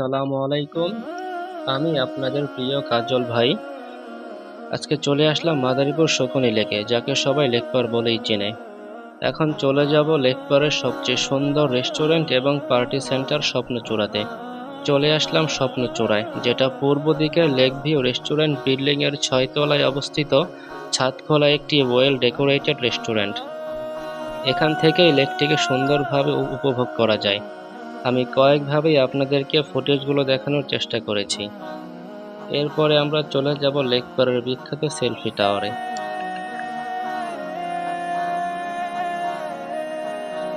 আসসালামু আলাইকুম। আমি আপনাদের প্রিয় কাজল ভাই। আজকে চলে আসলাম মাদারীপুর শকুনি লেকে, যাকে সবাই লেকপার বলেই চেনে। এখন চলে যাব লেকপারের সবচেয়ে সুন্দর রেস্টুরেন্ট এবং পার্টি সেন্টার স্বপ্নচূড়াতে। চলে আসলাম স্বপ্নচূড়ায়, যেটা পূর্ব দিকের লেক ভিউ রেস্টুরেন্ট বিল্ডিং এর ছয়তলায় অবস্থিত ছাদখোলা একটি ওয়েল ডেকোরেটেড রেস্টুরেন্ট এখান থেকেই লেকটিকে সুন্দরভাবে উপভোগ করা যায়। আমি কয়েকভাবেই আপনাদেরকে ফুটেজগুলো দেখানোর চেষ্টা করেছি। এরপরে আমরা চলে যাব লেক পারের বিখ্যাত সেলফি টাওয়ারে।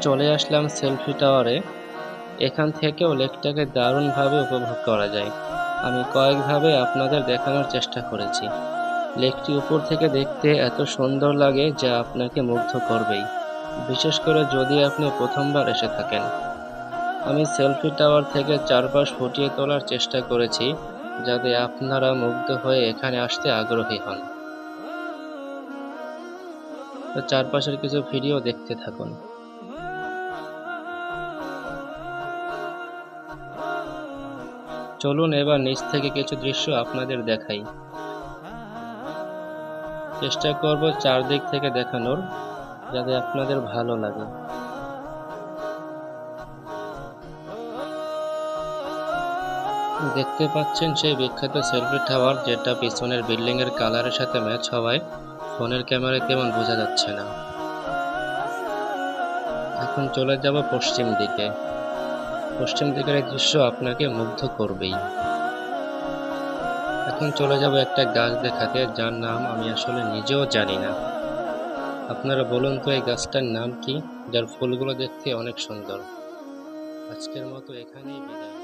চলে আসলাম সেলফি টাওয়ারে। এখান থেকেও লেকটাকে দারুণভাবে উপভোগ করা যায়। আমি কয়েকভাবে আপনাদের দেখানোর চেষ্টা করেছি। লেকটি উপর থেকে দেখতে এত সুন্দর লাগে যা আপনাকে মুগ্ধ করবেই। বিশেষ করে যদি আপনি প্রথমবার এসে থাকেন। আমি সেলফি টাওয়ার থেকে চারপাশ ফুটিয়ে তোলার চেষ্টা করেছি যাতে আপনারা মুগ্ধ হয়ে এখানে আসতে আগ্রহী হন। চারপাশের কিছু ভিডিও দেখতে থাকুন। চলুন এবার নিচ থেকে কিছু দৃশ্য আপনাদের দেখাই। চেষ্টা করব চারদিক থেকে দেখানোর, যাতে আপনাদের ভালো লাগে। দেখতে পাচ্ছেন সেই বিখ্যাত সেলফি টাওয়ার, যেটা পিছনের বিল্ডিং এর কালারের সাথে ম্যাচ হওয়ায় ফোনের ক্যামেরায় তেমন বোঝা যাচ্ছে না। এখন চলে যাব পশ্চিম দিকে। পশ্চিম দিকের এই দৃশ্য আপনাকে মুগ্ধ করবেই। এখন চলে যাব একটা গাছ দেখাতে, যার নাম আমি আসলে নিজেও জানি না। আপনারা বলুন তো এই গাছটার নাম কি, যার ফুলগুলো দেখতে অনেক সুন্দর। আজকের মতো এখানেই বিদায়।